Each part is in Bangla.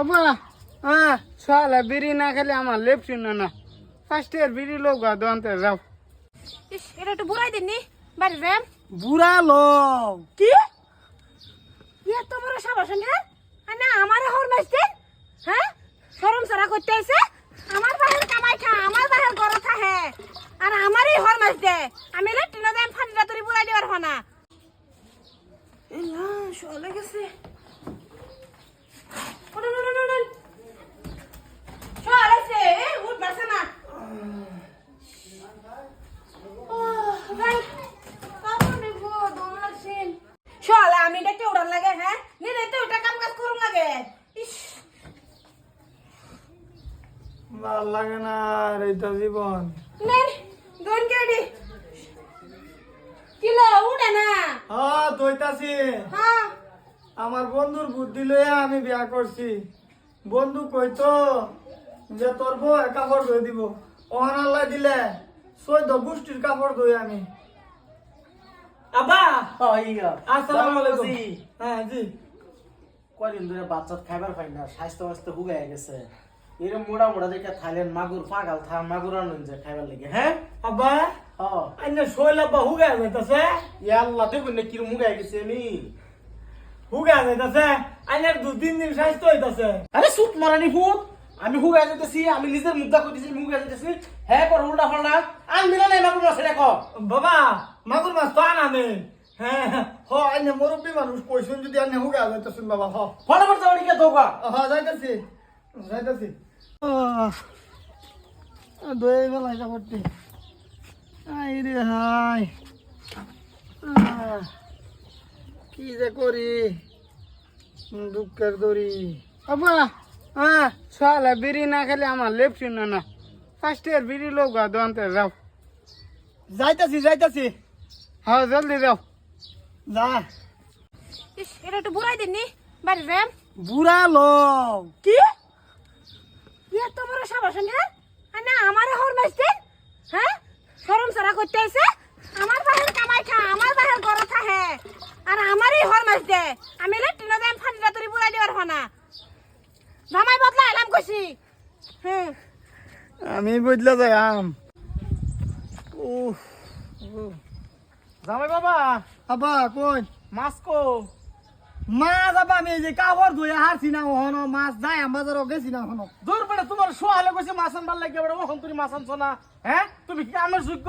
আব্বা হ্যাঁ সালা বিড়ি না খেলে আমার লেপছি না না। ফার্স্ট ইয়ার বিড়ি লোক দন্তে যাও। ইস এটা একটু বুড়াই দিন নি? বাড়ি র্যাম বুড়া লোক কি? ইয়া তো বড় সাবাস আর না আমার হর মাইছেন হ্যাঁ শরম সারা করতে আইছে আমার বাহির কামাই খা আমার বাহির গড় থাহে আর আমারই হর মাইছ দে আমি লেট্রিন দেন ফান্ডা তরি বুড়াই দিবার হনা এলা শলে গেছে ওড়ন ওড়ন ওড়ন শলে গেছে উঠ বাসা না শোয়ালে আমি দেখতে উড়ান লাগে হ্যাঁ নিজে তো ওটা কাম কাজ করুন লাগে ইস লাগে না আর এইটা জীবন। নেন দোন কেডি। কিলো উড়ে না। হ্যাঁ দইতাছি হ্যাঁ। আমার বন্ধুর বুদ্ধি লইয়া আমি বিয়া করছি। বন্ধু কইতো যে তোর বউ কাপড় ধুয়ে দিব। ওহান আল্লাহ দিলে চৈদ্দ গোষ্ঠীর কাপড় ধুই আমি। আবা আসসালামু আলাইকুম। হ্যাঁ জি। কদিন ধরে বাচ্চা খাইবার পাই না স্বাস্থ্য স্বাস্থ্য হুগাই গেছে। এরকম মোড়া মোড়া দেখে থাইল্যান্ড মাগুর পাগাল থা মাগুর আনুন যে খাইবার লাগে হ্যাঁ? আব্বা? হ। আইনে শৈল আব্বা হুগা যাইতাছে? ইয়াল্লা দেখুন না কিরম হুগাই গেছে আমি? হুগা যাইতাছে? আইনের দু তিন দিন স্বাস্থ্য হইতাছে। আরে সুত মারানি ভূত! আমি হুগাই যেতেছি আমি নিজের মুদ্রা করতেছি আমি হুগাই যেতেছি হ্যাঁ কর উল্টা ফাল্টা আন মিলা নাই মাগুর মাছ দেখো বাবা মাগুর মাছ তো আনানে হ্যাঁ হ আইনে মুরব্বী মানুষ কইছুন যদি আইনে হুগা যাইতাছুন বাবা হ। ফটাফট যাওয়ার কে দোকা। হ যাইতাছি যাইতাছি। দই বেলা কাপড়টি আই রে হাই কি যে করি? দুঃখের দড়ি। আব্বা হ্যাঁ সালা বিড়ি না খেলে আমার লেপছি না না। ফার্স্ট ইয়ার বিড়ি লোক দন্তে যাও। যাইতাছি যাইতাছি। হ্যাঁ জলদি যাও। যা। এটা একটু বুড়াই দিন নি বাড়ি র্যাম। বুড়া লোক কি? ইয়া তো বড় সাবাস হ্যাঁ? আর না আমার হর মাইছেন হ্যাঁ? শরম সারা করতে আইছে আমার বাহির কামাই খা আমার বাহির গড় থাহে আর আমারই হর মাইছ দে আমি লেট্রিন দেন ফান্ডা তরি বুড়াই দিবার হনা। জামাই বদলা এলাম কইছি। হ্যাঁ। আমি বদলা যাই আম। উফ। জামাই বাবা? আবা কই? মাছ কো মাছ আবা আমি এই যে কাপড় ধুয়ে হারছি না ওহনো মাছ যাই আম বাজারও গেছি না ওহনো। দূর বেড়ে তোমার সোয়ালে কইছে মাছ আনবার লাগে বেড়ে ওখন তুমি মাছ আনছো না। হ্যাঁ? তুমি কি আমার যোগ্য?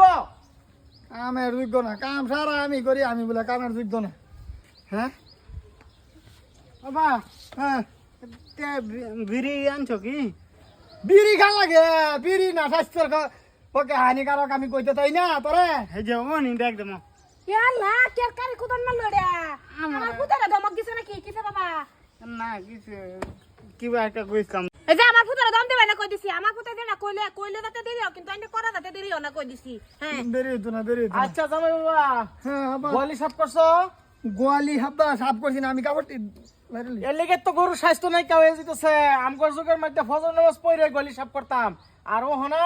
কামের যোগ্য না কাম সারা আমি করি আমি বলে কামের যোগ্য না। হ্যাঁ? আবা হ্যাঁ বিড়ি আনছো কি? বিড়ি খান লাগে বিড়ি না স্বাস্থ্যের পক্ষে হানিকারক আমি কইতে তাই না তোরে হে যে অনি দেখ দেম ইয়াল্লা কে কারি কুদন না লড়া? আমার পুতারে দমক দিছে নাকি? কিসে বাবা? না কিছু কিবা একটা কইতাম এই যে আমার পুতারে দম দেবে না কই দিছি? আমার পুতারে দে কইলে কইলে যাতে দেরিও কিন্তু আমি করা যাতে দেরিও না কই দিছি। হ্যাঁ। দেরি হতো না দেরি আচ্ছা জামাই বাবা হ্যাঁ গোয়ালি সাফ করছ? গোয়ালি হাব্বা সাফ করছি না আমি কাপড়টি এর লেগে তো গরুর স্বাস্থ্য নাই কেউ হয়ে যেতেছে। আমগর যুগের মধ্যে ফজর নামাজ পড়ে গলি সাফ করতাম। আর ও না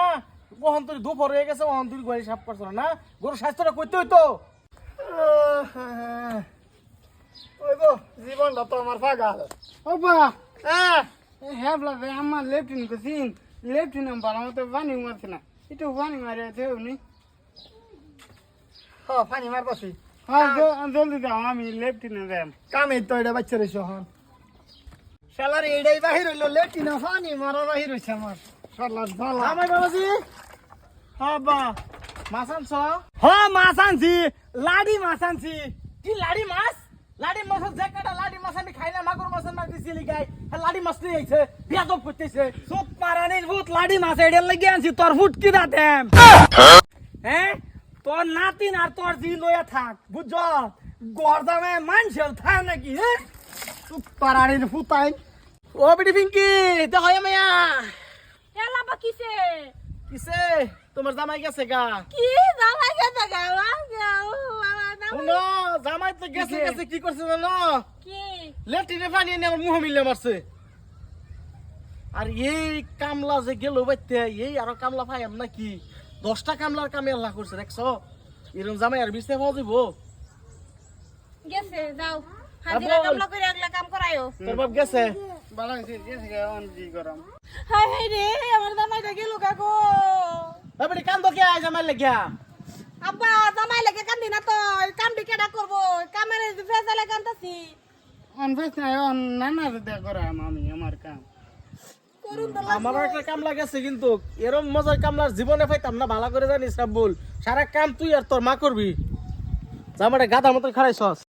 ওহন তুই দুপুর হয়ে গেছে ওহন তুই গলি সাফ করছ না গরুর স্বাস্থ্যটা করতে হইতো। ওই গো জীবনটা তো আমার ফাগাল ওবা হ্যাঁ হ্যাবলা আমার লেফটিন কুসিন লেফটিন আমার মতো পানি মারছে না। একটু পানি মারে আছে উনি। হ্যাঁ পানি মারতাছি। হ্যাঁ জলদি দাও আমি লেফটিনে যাই কামে তো এটা বাচ্চা রয়েছে হন শালার এটাই বাহির হইল। লেফটিনে পানি মারা বাহির হইছে আমার। শালার ভালো জামাই বাবাজি। হ্যাঁ বা। মাছ আনছ? হ্যাঁ মাছ আনছি। লাডি মাছ আনছি। কি লাড়ি মাছ? লাড়ি মাছ যে কাটা লাড়ি মাছ আমি খাই না মাগুর মাছ না দিছি লিগাই হ্যাঁ লাড়ি মাছ নিয়ে আইছে বিয়াদব করতেছে। সুপ পারানির ভূত লাডি মাছ এডের লাগি আনছি তোর ফুট কি দাতেম হ্যাঁ? তোর নাতিন আর তোর জি লইয়া থাক বুঝছ? গরদামে মানুষের থাক নাকি হ্যাঁ? সুপ পারানির ফুতাই ও বিডি পিঙ্কি তে হয় মায়া ইয়াল্লা বা কিসে? কিসে? তোমার জামাই গেছে গা। কি জামাই গেছে বাবা শুনো জামাই তো গেছে গেছে কি করছে জানো? কি? লেট্রিনে পানি এনে আমার মুহ মিলে মারছে। আর এই কামলা যে গেল বাইতে এই আরও কামলা পাইম নাকি? দশটা কামলার কামে আল্লাহ করছে দেখছ? এরকম জামাই আর বিছতে পাওয়া যাব গেছে যাও। হাজিরা কামলা করে আগলা কাম করায়ো তোর বাপ গেছে? ভালো হয়েছে গেছে অন কি করাম হাই হাই রে আমার জামাইটা গেল কাকো এবারে কান্দ কে আয় জামাই লেগিয়া? আব্বা জামাই লাগে কান্দি না তো কামটি কেডা করব? কামের ফেসালে কান্দাছি। অন ফেস নাই অন নানা দে করে আমি আমার কাম। আমার একটা কামলা গেছে কিন্তু এরম মজার কামলার জীবনে পাইতাম না ভালো করে জানিস রাব্বুল। সারা কাম তুই আর তোর মা করবি। জামাটা গাদার মতন খারাইছস